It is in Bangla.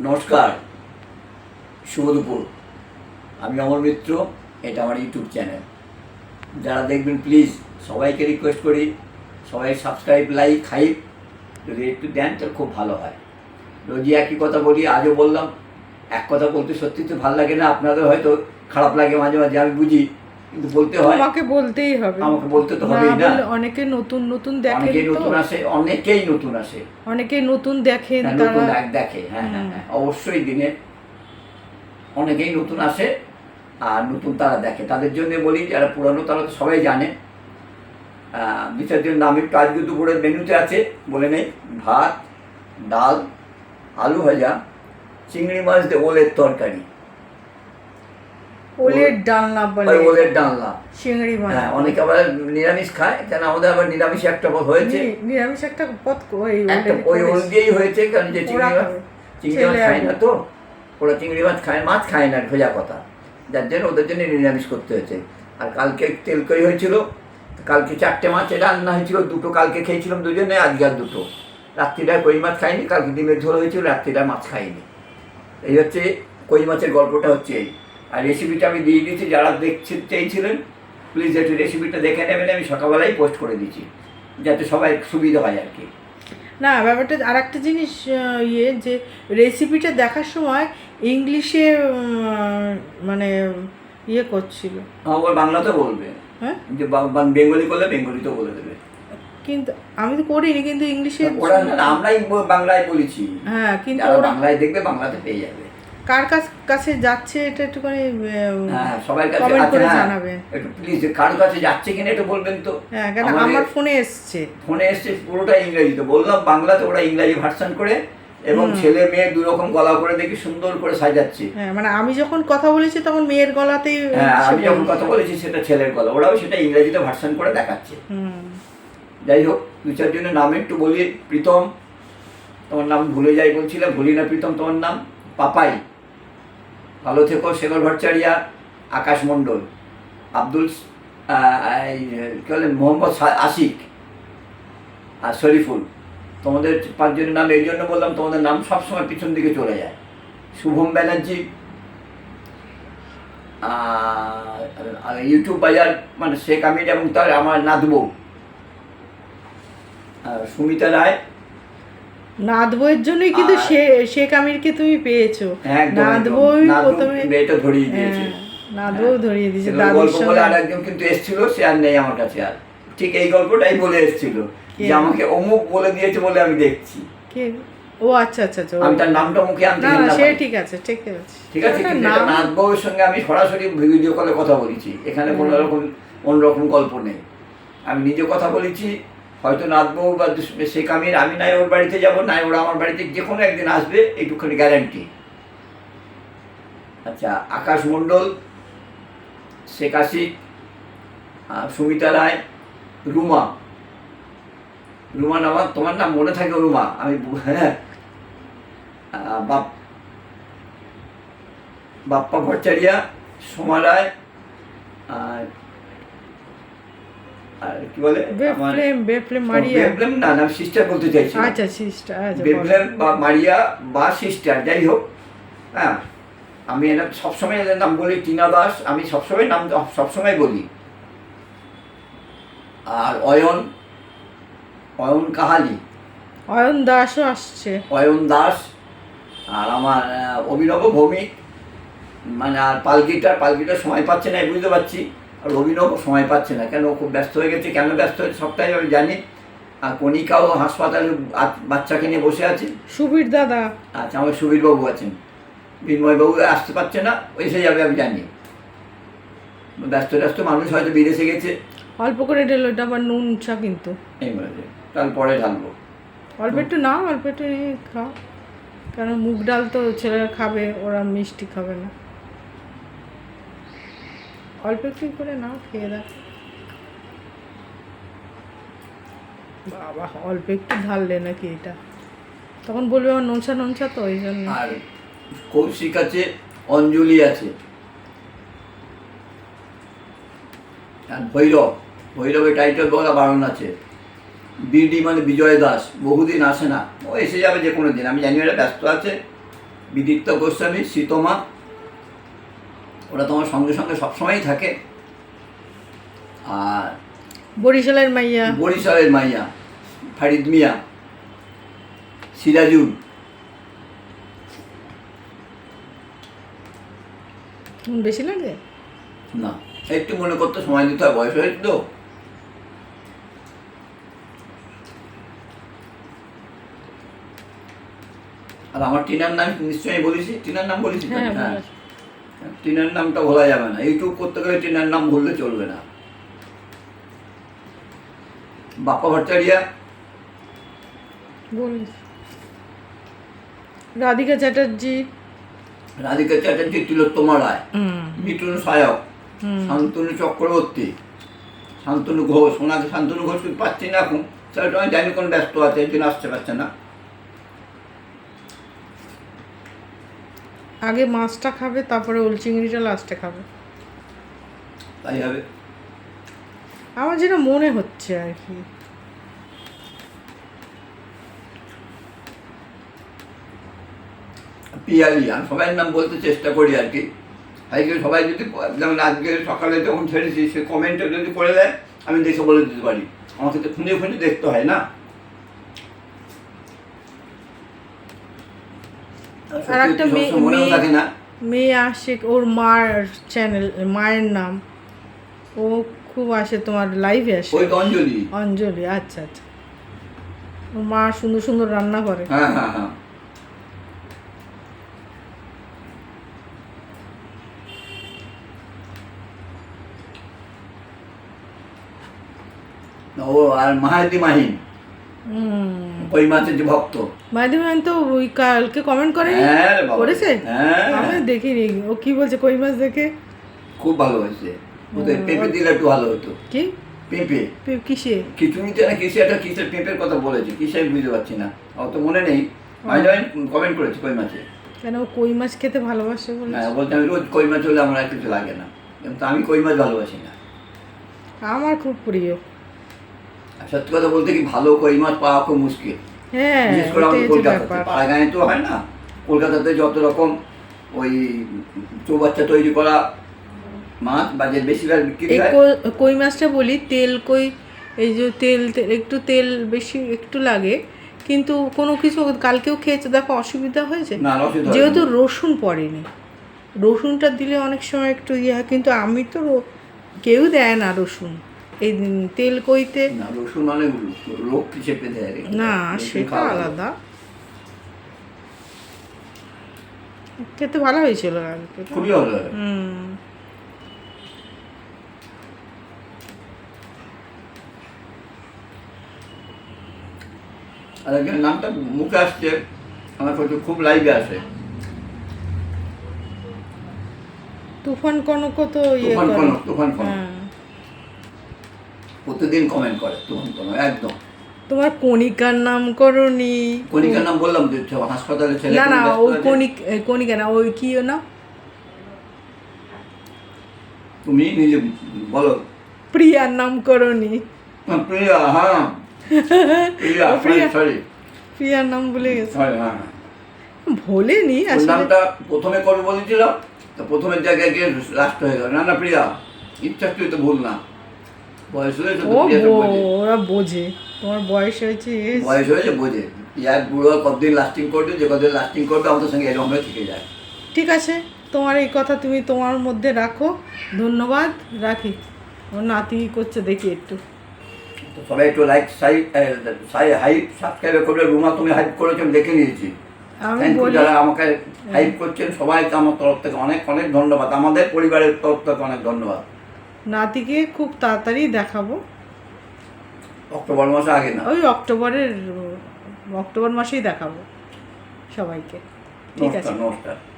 নমস্কার, শুভ দুপুর। আমি অমর মিত্র, এটা আমার ইউটিউব চ্যানেল। যারা দেখবেন প্লিজ সবাইকে রিকোয়েস্ট করি, সবাই সাবস্ক্রাইব লাইক হাইপ যদি একটু দেন তাহলে খুব ভালো হয়। রোজই একই কথা বলি, আজও বললাম, এক কথা বলতে সত্যি তো ভালো লাগে না, আপনাদের হয়তো খারাপ লাগে মাঝে মাঝে, আমি বুঝি। কিন্তু বলতে হয় তোমাকে বলতেই হবে। আমাকে বলতে তো হবেই না। অনেকে নতুন নতুন দেখেন অনেকেই তো। নতুন আসে অনেকেই নতুন আসে। অনেকে নতুন দেখেন হ্যাঁ, নতুন দেখে হ্যাঁ হ্যাঁ হ্যাঁ অবশ্যই দিনে অনেকেই নতুন আসে আর নতুন তারা দেখে। তাদের জন্য বলি যারা পুরানো তারা তো সবাই জানে। নাম একটু আজকে দুপুরের মেনুতে আছে বলে নেই। ভাত ডাল আলু ভাজা চিংড়ি মাছ ওলের তরকারি। ওলের ডালনা বলে। ওলের ডালনা। চিংড়ি মাছ হ্যাঁ অনেকে আবার নিরামিষ খায় কেন আমাদের আবার নিরামিষ একটা পদ হয়েছে। নিরামিষ একটা পথ ওই ওই ওল দিয়েই হয়েছে কারণ যে চিংড়ি মাছ চিংড়ি মাছ খায় না তো। ওরা চিংড়ি মাছ খায় মাছ খায় না ভেজা কথা। যার জন্য ওদের জন্য নিরামিষ করতে হয়েছে। আর কালকে তেলকই হয়েছিল কালকে চারটে মাছ রান্না হয়েছিল দুটো কালকে খেয়েছিলাম দুজনে আজকে আর দুটো। রাত্রিটা কই মাছ খাইনি কালকে ডিমের ঝোল হয়েছিল রাত্রিটা মাছ খাইনি। এই হচ্ছে কই মাছের গল্পটা হচ্ছে এই। আর রেসিপিটা আমি দিয়ে দিয়েছি যারা দেখতে চেয়েছিলেন প্লিজ একটু রেসিপিটা দেখে নেবেন আমি সকালবেলাই পোস্ট করে দিচ্ছি যাতে সবাই সুবিধা হয় আর কি। না ব্যাপারটা আর একটা জিনিস ইয়ে যে রেসিপিটা দেখার সময় ইংলিশে মানে ইয়ে করছিল। হ্যাঁ, বাংলাতে বলবে। হ্যাঁ? যে বেঙ্গলি করলে বেঙ্গলিতেও বলে দেবে। কিন্তু আমি তো করিনি কিন্তু ইংলিশে আমরাই বাংলায় বলেছি। হ্যাঁ কিন্তু বাংলায় দেখবে বাংলাতে পেয়ে যাবে। কার কাছ কাছে যাচ্ছে এটা একটুখানি হ্যাঁ সবার কাছে কমেন্ট আচ্ছা, করে হ্যাঁ, জানাবেন একটু প্লিজ কার কাছে যাচ্ছে কিনা একটু বলবেন তো? হ্যাঁ কেন আমার ফোনে এসছে। ফোনে এসছে পুরোটা ইংরেজিতে বললাম বাংলাতে ওরা ইংরাজি ভার্সন করে এবং ছেলে মেয়ে দু রকম গলা করে দেখি সুন্দর করে সাজাচ্ছে। হ্যাঁ মানে আমি যখন কথা বলেছি তখন মেয়ের গলাতেই হ্যাঁ আমি যখন কথা বলেছি সেটা ছেলের গলা ওরাও সেটা ইংরেজিতে ভার্সন করে দেখাচ্ছে। হুম। যাই হোক দু চারজনের নাম একটু বলি প্রীতম তোমার নাম ভুলে যাই বলছিলাম ভুলি না প্রীতম তোমার নাম পাপাই। ভালো থেকো, শেখর ভট্টাচারিয়া, আকাশ মণ্ডল। আব্দুল কি বলেন মোহাম্মদ আশিক আর শরীফুল। তোমাদের পাঁচজনের নাম, এই জন্য বললাম তোমাদের নাম সবসময় পিছন দিকে চলে যায়। শুভম ব্যানার্জি ইউটিউব বাজার মানে শেখ আমির এবং তার, আমার আর সুমিতা রায় নাদ বইয়ের জন্যই কিন্তু শেখ আমিরকে তুমি পেয়েছ। নাদ বই প্রথমে মেয়েটা ধরিয়ে দিয়েছে। হ্যাঁ, নাদ বউ ধরিয়ে দিয়েছে দাদুর গল্প আর সঙ্গে। একজন কিন্তু এসেছিল সে আর নেই আমার কাছে আর। ঠিক এই গল্পটাই বলে এসেছিল? যে আমাকে অমুক বলে দিয়েছে বলে আমি দেখছি। কে? ও আচ্ছা আচ্ছা আচ্ছা আমি তার নামটা মুখে আনতে না সে ঠিক আছে ঠিক আছে। ঠিক আছে কিন্তু নাথ বউয়ের সঙ্গে আমি সরাসরি ভিডিও কলে কথা বলেছি। এখানে কোনো রকম অন্যরকম গল্প নেই। আমি নিজে কথা বলেছি হয়তো নাচবো বা শেখ আমির আমি নাই ওর বাড়িতে যাব, নাই ওরা আমার বাড়িতে যে কোনো একদিন আসবে এইটুখানি গ্যারান্টি আচ্ছা আকাশ মণ্ডল, শেখ আশিক সুমিতা রায়, রুমা। রুমা নামা, তোমার নাম মনে থাকে রুমা, আমি হ্যাঁ। বাপ, বাপ্পা ভট্টাচারিয়া, সোমা রায়, আর আর কি বলে? আমার বেফলেম বেফলেম মারিয়া। বেবলেম না না সিস্টার বলতে চাইছি আচ্ছা সিস্টার আচ্ছা। বা মারিয়া বা সিস্টার যাই হোক হ্যাঁ আমি সবসময় এদের নাম বলি টিনা দাস আমি সবসময় নাম সবসময় বলি। আর অয়ন অয়ন কাহালি। অয়ন দাসও আসছে। অয়ন দাস আর আমার অভিনব ভৌমিক মানে আর পালকিটার পালকিটার সময় পাচ্ছে না বুঝতে পারছি। আর অভিনব সময় পাচ্ছে না। কেন খুব ব্যস্ত হয়ে গেছে? কেন ব্যস্ত হয়েছে সবটাই আমি জানি। আর কণিকাও হাসপাতালে বাচ্চাকে নিয়ে বসে আছে। সুবীর দাদা। আচ্ছা আমার সুবীরবাবু আছেন। বিনময়বাবু আসতে পারছে না এসে যাবে আমি জানি। ব্যস্ত ব্যস্ত মানুষ হয়তো বিদেশে গেছে। অল্প করে ঢেলো এটা আবার নুন চা কিন্তু। তারপরে ঢালবো। অল্প একটু নাও অল্প একটু খাও। কারণ মুগ ডাল তো ছেলেরা খাবে ওরা মিষ্টি খাবে না। অল্প একটু করে নাও, খেয়ে দেখ বাবা, অল্প একটু ঢাললে নাকি এটা? তখন বলবে আমার নোনসা নোনসা তো, ওই জন্য। আর কৌশিক আছে, অঞ্জলি আছে। আর ভৈরব, ভৈরবের টাইটেল বলা বারণ আছে। বিডি মানে বিজয় দাস, বহুদিন আসে না। ও এসে যাবে যে কোনো দিন। আমি জানি ওরা ব্যস্ত আছে। বিদিত্য গোস্বামী, সীতমা ওরা তোমার সঙ্গে সঙ্গে সবসময়ই থাকে। আর বরিশালের মাইয়া। বরিশালের মাইয়া ফারিদ মিয়া সিরাজুল। বেশি লাগে? না একটু মনে করতে সময় দিতে হয় বয়স হয়েছে তো। আর আমার টিনার নাম নিশ্চয়ই বলেছি টিনার নাম বলেছি? হ্যাঁ হ্যাঁ। বলেছ। টিনার নামটা ভোলা যাবে না। ইউটিউব করতে গেলে টিনার নাম ভুললে চলবে না। বাপ্পা ভট্টাচার্য। বলিস। রাধিকা চ্যাটার্জি। রাধিকা চ্যাটার্জি তিলোত্তমা রায় মিঠুন সায়ক। শান্তনু চক্রবর্তী শান্তনু ঘোষ। ওনাকে শান্তনু ঘোষ পাচ্ছি না এখন। সেটা আমি জানি কোন ব্যস্ত আছে এই জন্য আসতে পারছে না। আগে মাছটা খাবে তারপরে ওল চিংড়িটা লাস্টে খাবে। তাই হবে? আমার যেটা মনে হচ্ছে আর কি। পিয়ালি আমি সবাই নাম বলতে চেষ্টা করি আর কি। আজকে সবাই যদি যেমন আজকে সকালে যখন ছেড়েছি সে কমেন্টে যদি করে দেয় আমি দেখে বলে দিতে পারি। আমাকে তো খুঁজে খুঁজে দেখতে হয় না। আর একটা মেয়ে মেয়ে- আসে ওর মার চ্যানেল মায়ের নাম। ও খুব আসে তোমার লাইভে আসে। ওই অঞ্জলি। অঞ্জলি আচ্ছা আচ্ছা। ওর মা সুন্দর সুন্দর রান্না করে। হ্যাঁ হ্যাঁ হ্যাঁ। ও আর মাহাদি মাহিন ওই মাছের যে ভক্ত। ম্যান তো ওই কালকে কমেন্ট করে হ্যাঁ। করেছে? হ্যাঁ। আমি দেখিনি। ও কি বলছে কই মাছ দেখে? খুব ভালো হয়েছে। ওদের পেঁপে দিলে একটু ভালো হতো। কি? পেঁপে? কিসে খিচুড়িতে না কিসে একটা কিসের পেঁপের কথা বলেছে? কিসে আমি বুঝতে পারছি না। অত মনে নেই। মাঝে কমেন্ট করেছি কই মাছে? কেন ও কই মাছ খেতে ভালোবাসে বলে হ্যাঁ বলতে আমি রোজ কই মাছ হলে আমার কিছু লাগে না। কিন্তু আমি কই মাছ ভালোবাসি না। আমার খুব প্রিয়। সত্যি কথা বলতে কি ভালো কই মাছ পাওয়া খুব মুশকিল। হ্যাঁ বিশেষ করে আমাদের কলকাতাতে। পাড়াগাঁয়ে তো হয় না কলকাতাতে যত রকম ওই চৌবাচ্চা তৈরি করা মাছ বাজার বেশিরভাগ বিক্রি হয়। কই- মাছটা বলি তেল কই এই যে তেল একটু তেল বেশি একটু লাগে কিন্তু কোনো কিছু কালকেও খেয়েছে দেখো অসুবিধা হয়েছে। না যেহেতু রসুন পড়েনি রসুনটা দিলে অনেক সময় একটু ইয়ে হয় কিন্তু আমি তো কেউ দেয় না রসুন। এই তেল কইতে? না রসুন অনেক রোগ চেপে দেয় না সেটা আলাদা। খেতে ভালো হয়েছিল কালকে খুবই ভালো হুম। আর একজন নামটা মুখে আসছে। আমার কাছে খুব লাইভে আসে তুফান কনক তো ইয়ে তুফান কনক তুফান কনক। প্রতিদিন কমেন্ট করে তুফান কনক একদম। তোমার কণিকার নামকরণী কণিকার নাম বললাম যে হাসপাতালে ছেলে না না ওই কণিক কণিকা না ওই কি না তুমি নিজে বলো। প্রিয়ার হ্যাঁ, প্রিয়া হ্যাঁ। প্রিয়া প্রিয়া। সরি প্রিয়ার নাম ভুলে গেছে। হ্যাঁ হ্যাঁ। ভোলেনি আসলে। নামটা প্রথমে করব বলেছিল তো প্রথমের জায়গায় গিয়ে লাস্ট হয়ে গেল। না না প্রিয়া ইচ্ছা তুই তো ভুল না। বয়স হয়েছে ও ওরা বোঝে। তোমার বয়স হয়েছে বয়স হয়েছে বোঝে। প্রিয়া বুড়ো কতদিন লাস্টিং করবে যে কতদিন লাস্টিং করবে আমাদের সঙ্গে এরকম থেকে যায়। ঠিক আছে তোমার এই কথা তুমি তোমার মধ্যে রাখো। ধন্যবাদ রাখি। ওর নাতি করছে দেখি একটু। সবাই একটু লাইক সাই সাই হাইপ সাবস্ক্রাইব করবে। রুমা তুমি হাইপ করেছ দেখে নিয়েছি। যারা আমাকে হাইপ করছেন সবাইকে আমার তরফ থেকে অনেক অনেক ধন্যবাদ। আমাদের পরিবারের তরফ থেকে অনেক ধন্যবাদ। নাতিকে খুব তাড়াতাড়ি দেখাবো। অক্টোবর মাসে আগে না? ওই অক্টোবরের অক্টোবর মাসেই দেখাবো সবাইকে। ঠিক আছে। নমস্কার।